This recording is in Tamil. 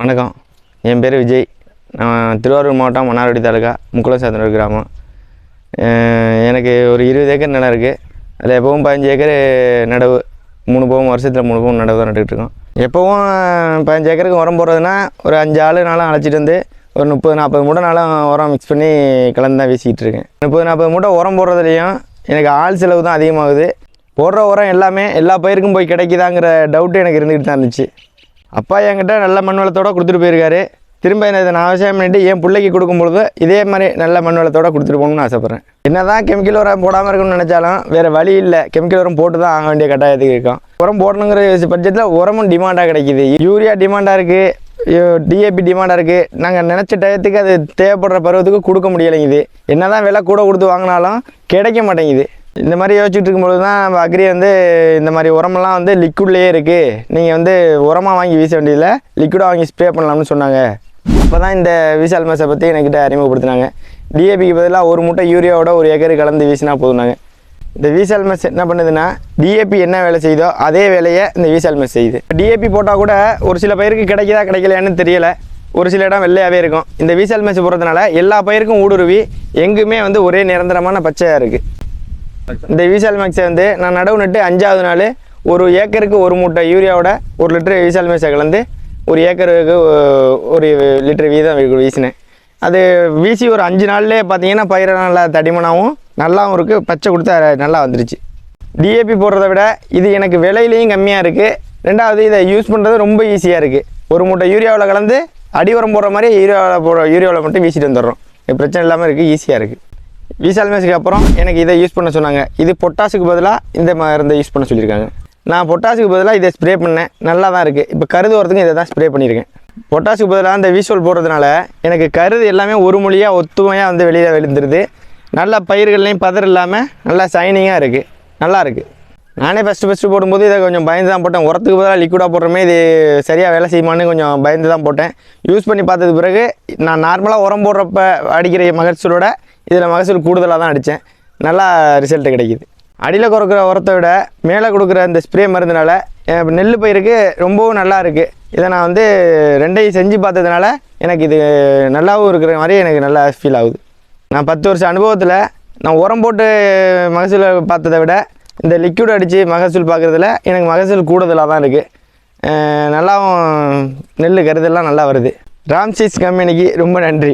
வணக்கம். என் பேர் விஜய். நான் திருவாரூர் மாவட்டம் மன்னார்வடி தாலுக்கா முக்குளசாத்தனூர் கிராமம். எனக்கு ஒரு இருபது ஏக்கர் நிலம் இருக்குது அதில் எப்பவும் பதினஞ்சு ஏக்கர் நடவு. மூணு போகம் வருஷத்தில் மூணு போகம் நடவு தான் நட்டுக்கிட்டு இருக்கோம். எப்போவும் பதினஞ்சு ஏக்கருக்கு உரம் போடுறதுன்னா ஒரு அஞ்சு ஆள் நாளும் அழைச்சிட்டு வந்து ஒரு முப்பது நாற்பது மூட்டை நாளும் உரம் மிக்ஸ் பண்ணி கலந்து தான் வீசிக்கிட்டு இருக்கேன். முப்பது நாற்பது மூட்டை உரம் போடுறதுலையும் எனக்கு ஆள் செலவு தான் அதிகமாகுது. போடுற உரம் எல்லாமே எல்லா பயிருக்கும் போய் கிடைக்குதாங்கிற டவுட்டு எனக்கு இருந்துக்கிட்டு தான் இருந்துச்சு. அப்பா என்கிட்ட நல்ல மண் வளத்தோடு கொடுத்துட்டு போயிருக்காரு. திரும்ப என்ன இதை நான் விவசாயம் பண்ணிட்டு என் பிள்ளைக்கு கொடுக்கும் பொழுது இதே மாதிரி நல்ல மண் வளத்தோடு கொடுத்துட்டு போகணும்னு ஆசைப்பட்றேன். என்ன தான் கெமிக்கல் உரம் போடாமல் இருக்கணும்னு நினச்சாலும் வேறு வழி இல்லை. கெமிக்கல் உரம் போட்டு தான் ஆக வேண்டிய கட்டாயத்துக்கு இருக்கும். உரம் போடணுங்கிற பட்சத்தில் உரமும் டிமாண்டாக கிடைக்கிது. யூரியா டிமாண்டாக இருக்குது டிஏபி டிமாண்டாக இருக்குது நாங்கள் நினச்ச டயத்துக்கு அது தேவைப்படுற பருவத்துக்கு கொடுக்க முடியலைங்குது. என்ன தான் விலை கூட கொடுத்து வாங்கினாலும் கிடைக்க மாட்டேங்குது. இந்த மாதிரி யோசிச்சுட்டு இருக்கும்பொழுது தான் நம்ம அக்ரி வந்து இந்த மாதிரி உரமெல்லாம் வந்து லிக்விட்லேயே இருக்குது நீங்கள் வந்து உரமாக வாங்கி வீச வேண்டியதில்லை லிக்விடாக வாங்கி ஸ்ப்ரே பண்ணலாம்னு சொன்னாங்க. அப்போ தான் இந்த விசால் மேஸை பற்றி என்கிட்ட அறிமுகப்படுத்தினாங்க. டிஏபிக்கு பதிலாக ஒரு மூட்டை யூரியாவோட ஒரு ஏக்கர் கலந்து வீசினா போதுனாங்க இந்த விசால் மெஸ் என்ன பண்ணுதுன்னா டிஏபி என்ன வேலை செய்யுதோ அதே வேலையை இந்த விசால் மெஸ் செய்யுது. டிஏபி போட்டால் கூட ஒரு சில பயிருக்கு கிடைக்குதா கிடைக்கலையான்னு தெரியலை. ஒரு சில இடம் வெள்ளையாகவே இருக்கும். இந்த விசால் மெஸ் போடுறதுனால எல்லா பயிருக்கும் ஊடுருவி எங்குமே வந்து ஒரே நிரந்தரமான பச்சையாக இருக்குது இந்த விசால் மேக்ஸை வந்து நான் நடவு நட்டு அஞ்சாவது நாள் ஒரு ஏக்கருக்கு ஒரு மூட்டை யூரியாவோட ஒரு லிட்டர் விசால் மேக்ஸை கலந்து ஒரு ஏக்கருக்கு ஒரு லிட்டர் வீதம் வீசினேன். அது வீசி ஒரு அஞ்சு நாள்லேயே பார்த்தீங்கன்னா பயிரை நல்லா தடிமனாகவும் நல்லாவும் இருக்குது பச்சை கொடுத்தா நல்லா வந்துருச்சு. டிஏபி போடுறத விட இது எனக்கு விலையிலையும் கம்மியாக இருக்குது ரெண்டாவது இதை யூஸ் பண்ணுறது ரொம்ப ஈஸியாக இருக்குது ஒரு மூட்டை யூரியாவில் கலந்து அடி உரம் போடுற மாதிரி யூரியாவில் போடுற யூரியாவில் மட்டும் வீசிட்டு வந்துடுறோம். பிரச்சனை இல்லாமல் இருக்குது ஈஸியாக இருக்குது விசால் மேஸுக்கு அப்புறம் எனக்கு இதை யூஸ் பண்ண சொன்னாங்க. இது பொட்டாசுக்கு பதிலாக இந்த மருந்தை யூஸ் பண்ண சொல்லியிருக்காங்க. நான் பொட்டாசுக்கு பதிலாக இதை ஸ்ப்ரே பண்ணேன். நல்லா தான் இருக்குது இப்போ கருது வரதுக்கும் இதை தான் ஸ்ப்ரே பண்ணியிருக்கேன். பொட்டாசுக்கு பதிலாக இந்த விஷுவல் போடுறதுனால எனக்கு கருது எல்லாமே ஒரு மொழியாக ஒத்துமையாக வந்து வெளியில் விழுந்துருது. நல்ல பயிர்கள்லையும் பதர் இல்லாமல் நல்லா ஷைனிங்காக இருக்குது நல்லா இருக்குது நானே ஃபஸ்ட்டு ஃபஸ்ட்டு போடும்போது இதை கொஞ்சம் பயந்து தான் போட்டேன். உரத்துக்கு பதிலாக லிக்விடாக போடுறமே இது சரியாக வேலை செய்யுமான்னு கொஞ்சம் பயந்து தான் போட்டேன். யூஸ் பண்ணி பார்த்தது பிறகு நான் நார்மலாக உரம் போடுறப்ப அடிக்கிற மகசூலோட இதில் மகசூல் கூடுதலாக தான் அடித்தேன். நல்லா ரிசல்ட்டு கிடைக்குது. அடியில் கொடுக்குற உரத்தை விட மேலே கொடுக்குற இந்த ஸ்ப்ரே மருந்துனால என் நெல் பயிருக்கு ரொம்பவும் நல்லா இருக்குது இதை நான் வந்து ரெண்டையும் செஞ்சு பார்த்ததுனால எனக்கு இது நல்லாவும் இருக்கிற மாதிரி எனக்கு நல்லா ஃபீல் ஆகுது. நான் பத்து வருஷம் அனுபவத்தில் நான் உரம் போட்டு மகசூல் பார்த்ததை விட இந்த லிக்விட் அடித்து மகசூல் பார்க்குறதுல எனக்கு மகசூல் கூடுதலாக தான் இருக்குது நல்லாவும் நெல் கருதெல்லாம் நல்லா வருது. ராம்சீஸ் கம்பெனிக்கு ரொம்ப நன்றி.